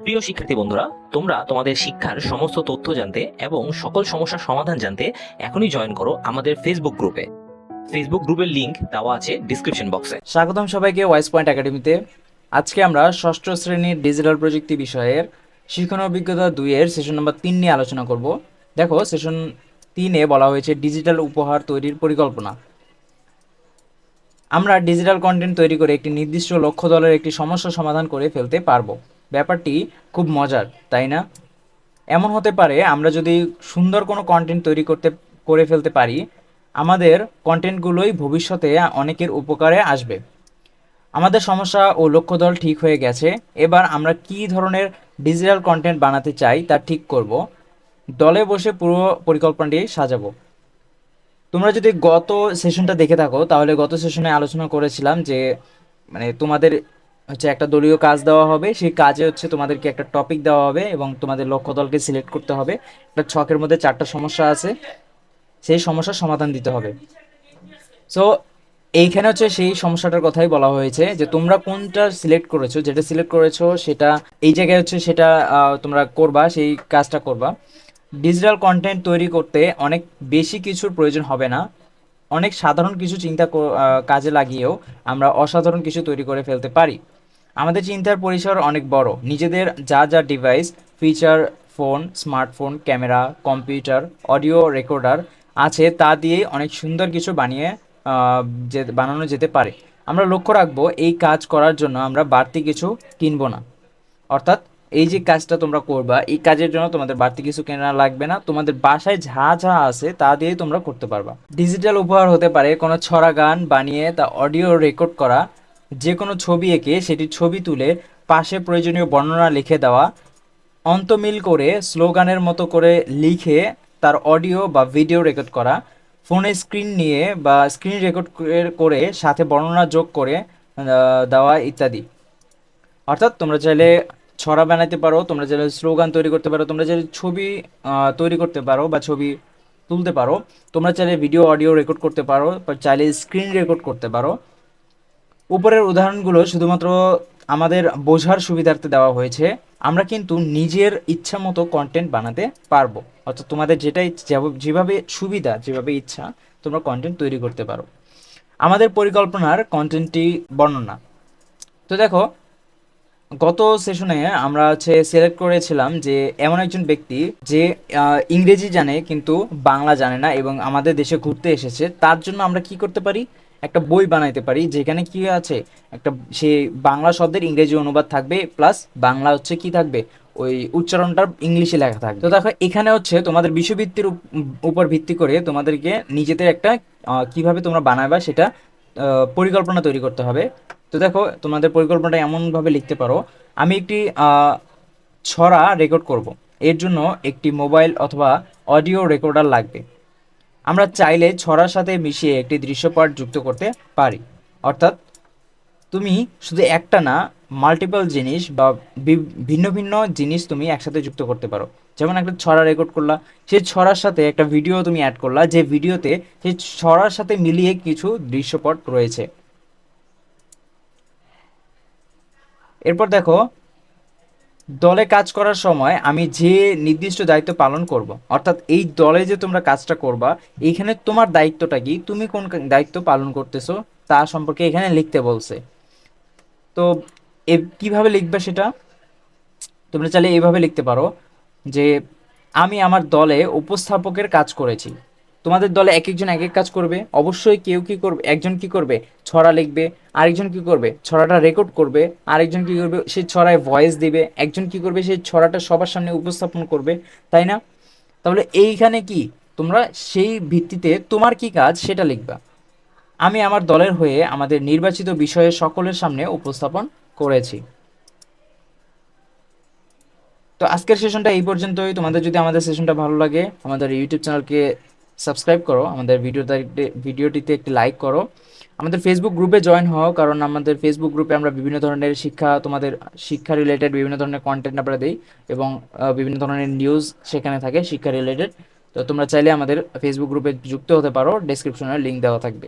প্রিয় শিক্ষার্থী বন্ধুরা, তোমরা তোমাদের শিক্ষার সমস্ত তথ্য জানতে এবং সকল সমস্যার সমাধান জানতে এখনই জয়েন করো আমাদের ফেসবুক গ্রুপে ফেসবুক গ্রুপের লিংক দেওয়া আছে ডিসক্রিপশন বক্সে স্বাগতম সবাইকে ওয়াইস পয়েন্ট একাডেমিতে আজকে আমরা ষষ্ঠ শ্রেণির ডিজিটাল প্রযুক্তি বিষয়ের শিক্ষণ অভিজ্ঞতা দুইয়ের সেশন নম্বর তিন নিয়ে আলোচনা করব। দেখো সেশন তিনে বলা হয়েছে ডিজিটাল উপহার তৈরির পরিকল্পনা। আমরা ডিজিটাল কন্টেন্ট তৈরি করে একটি নির্দিষ্ট লক্ষ্য দলের একটি সমস্যা সমাধান করে ফেলতে পারব। ব্যাপারটি খুব মজার, তাই না? এমন হতে পারে আমরা যদি সুন্দর কোনো কন্টেন্ট তৈরি করতে, করে ফেলতে পারি, আমাদের কন্টেন্টগুলোই ভবিষ্যতে অনেকের উপকারে আসবে। আমাদের সমস্যা ও লক্ষ্য দল ঠিক হয়ে গেছে, এবার আমরা কি ধরনের ডিজিটাল কন্টেন্ট বানাতে চাই তা ঠিক করব। দলে বসে পুরো পরিকল্পনাটি সাজাবো। তোমরা যদি গত সেশনটা দেখে থাকো, তাহলে গত সেশনে আলোচনা করেছিলাম যে মানে তোমাদের হচ্ছে একটা দলীয় কাজ দেওয়া হবে, সেই কাজে হচ্ছে তোমাদেরকে একটা টপিক দেওয়া হবে এবং তোমাদের লক্ষ্য দলকে সিলেক্ট করতে হবে। একটা ছকের মধ্যে চারটা সমস্যা আছে, সেই সমস্যার সমাধান দিতে হবে। সো এইখানে হচ্ছে সেই সমস্যাটার কথাই বলা হয়েছে যে তোমরা কোনটা সিলেক্ট করেছ, যেটা সিলেক্ট করেছ সেটা, এই জায়গায় হচ্ছে সেটা তোমরা করবা, সেই কাজটা করবা। ডিজিটাল কন্টেন্ট তৈরি করতে অনেক বেশি কিছুর প্রয়োজন হবে না। অনেক সাধারণ কিছু চিন্তা কাজে লাগিয়েও আমরা অসাধারণ কিছু তৈরি করে ফেলতে পারি। আমাদের চিন্তার পরিসর অনেক বড়। নিজেদের যা যা device feature phone smartphone camera computer audio recorder আছে, তা দিয়েই অনেক সুন্দর কিছু বানিয়ে যে, বানানো যেতে পারে। আমরা লক্ষ্য রাখব, এই কাজ করার জন্য আমরা বাড়তি কিছু কিনবো না। অর্থাৎ এই যে কাজটা তোমরা করবা, এই কাজের জন্য তোমাদের বাড়তি কিছু কেনা লাগবে না। তোমাদের বাসায় যা যা আছে, তা দিয়েই তোমরা করতে পারবা। ডিজিটাল উপহার হতে পারে কোনো ছড়া গান বানিয়ে তা অডিও রেকর্ড করা যে কোনো ছবি এঁকে সেটির ছবি তুলে পাশে প্রয়োজনীয় বর্ণনা লিখে দেওয়া, অন্তমিল করে স্লোগানের মতো করে লিখে তার অডিও বা ভিডিও রেকর্ড করা, ফোনে স্ক্রিন নিয়ে বা স্ক্রিন রেকর্ড করে সাথে বর্ণনা যোগ করে দেওয়া ইত্যাদি। অর্থাৎ তোমরা চাইলে ছড়া বানাতে পারো, তোমরা চাইলে স্লোগান তৈরি করতে পারো, তোমরা চাইলে ছবি তৈরি করতে পারো বা ছবি তুলতে পারো। তোমরা চাইলে ভিডিও, অডিও রেকর্ড করতে পারো, বা চাইলে স্ক্রিন রেকর্ড করতে পারো। উপরের উদাহরণগুলো শুধুমাত্র আমাদের বোঝার সুবিধার্থে দেওয়া হয়েছে, আমরা কিন্তু নিজের ইচ্ছা মতো কন্টেন্ট বানাতে পারব। অর্থাৎ তোমাদের যেটা যেভাবে- সুবিধা, যেভাবে ইচ্ছা, তোমরা কন্টেন্ট তৈরি করতে পারো। আমাদের পরিকল্পনার কন্টেন্টটি বর্ণনা। তো দেখো, গত সেশনে আমরা হচ্ছে সিলেক্ট করেছিলাম যে এমন একজন ব্যক্তি যে ইংরেজি জানে কিন্তু বাংলা জানে না এবং আমাদের দেশে ঘুরতে এসেছে, তার জন্য আমরা কি করতে পারি? একটা বই বানাইতে পারি, যেখানে কি আছে? একটা সে বাংলা শব্দের ইংরেজি অনুবাদ থাকবে প্লাস বাংলা হচ্ছে কি থাকবে? ওই উচ্চারণটা ইংলিশে লেখা থাকবে। তো দেখো, এখানে হচ্ছে তোমাদের উপ- উপর ভিত্তি করে তোমাদেরকে নিজেদের একটা কীভাবে তোমরা বানাবা সেটা পরিকল্পনা তৈরি করতে হবে। তো দেখো, তোমাদের পরিকল্পনাটা এমনভাবে লিখতে পারো, আমি একটি ছড়া রেকর্ড করব। এর জন্য একটি মোবাইল অথবা অডিও রেকর্ডার লাগবে। আমরা চাইলে ছড়ার সাথে মিশিয়ে একটি দৃশ্যপট যুক্ত করতে পারি। অর্থাৎ, তুমি শুধু একটা না মাল্টিপল জিনিস বা ভিন্ন ভিন্ন জিনিস তুমি একসাথে যুক্ত করতে পারো। যেমন একটা ছড়া রেকর্ড করলা, সেই ছড়ার সাথে একটা ভিডিও তুমি অ্যাড করলা, যে ভিডিওতে সেই ছড়ার সাথে মিলিয়ে কিছু দৃশ্যপট রয়েছে। এরপর দেখো দলে কাজ করার সময় আমি যে নির্দিষ্ট দায়িত্ব পালন করব, অর্থাৎ এই দলে যে তোমরা কাজটা করবা, এইখানে তোমার দায়িত্বটা কি? তুমি কোন দায়িত্ব পালন করতেছো তা সম্পর্কে এখানে লিখতে বলছে। তো এ কীভাবে লিখবে সেটা? তোমরা চাইলে এইভাবে লিখতে পারো যে, আমি আমার দলে উপস্থাপকের কাজ করেছি। তোমাদের দলে এক একজন এক এক কাজ করবে, অবশ্যই কেউ কি করবে, একজন কি করবে? ছড়া লিখবে, আরেকজন কি করবে? ছড়াটা রেকর্ড করবে, আরেকজন কি করবে? সেই ছড়ায় ভয়েস দিবে, একজন কি করবে? সেই ছড়াটা সবার সামনে উপস্থাপন করবে, তাই না? তাহলে এইখানে কি? তোমরা সেই ভিত্তিতে তোমার কি কাজ সেটা লিখবা। আমি আমার দলের হয়ে আমাদের নির্বাচিত বিষয়ে সকলের সামনে উপস্থাপন করেছি। তো আজকের সেশনটা এই পর্যন্তই। তোমাদের যদি আমাদের সেশনটা ভালো লাগে, আমাদের ইউটিউব চ্যানেলকে সাবস্ক্রাইব করো, আমাদের ভিডিও ভিডিওটিতে একটি লাইক করো। আমাদের ফেসবুক গ্রুপে জয়েন হও, কারণ আমাদের ফেসবুক গ্রুপে আমরা বিভিন্ন ধরনের শিক্ষা, তোমাদের শিক্ষা রিলেটেড বিভিন্ন ধরনের কন্টেন্ট আমরা দিই এবং বিভিন্ন ধরনের নিউজ সেখানে থাকে, শিক্ষা রিলেটেড তো তোমরা চাইলে আমাদের ফেসবুক গ্রুপে যুক্ত হতে পারো ডেসক্রিপশনে লিঙ্ক দেওয়া থাকবে।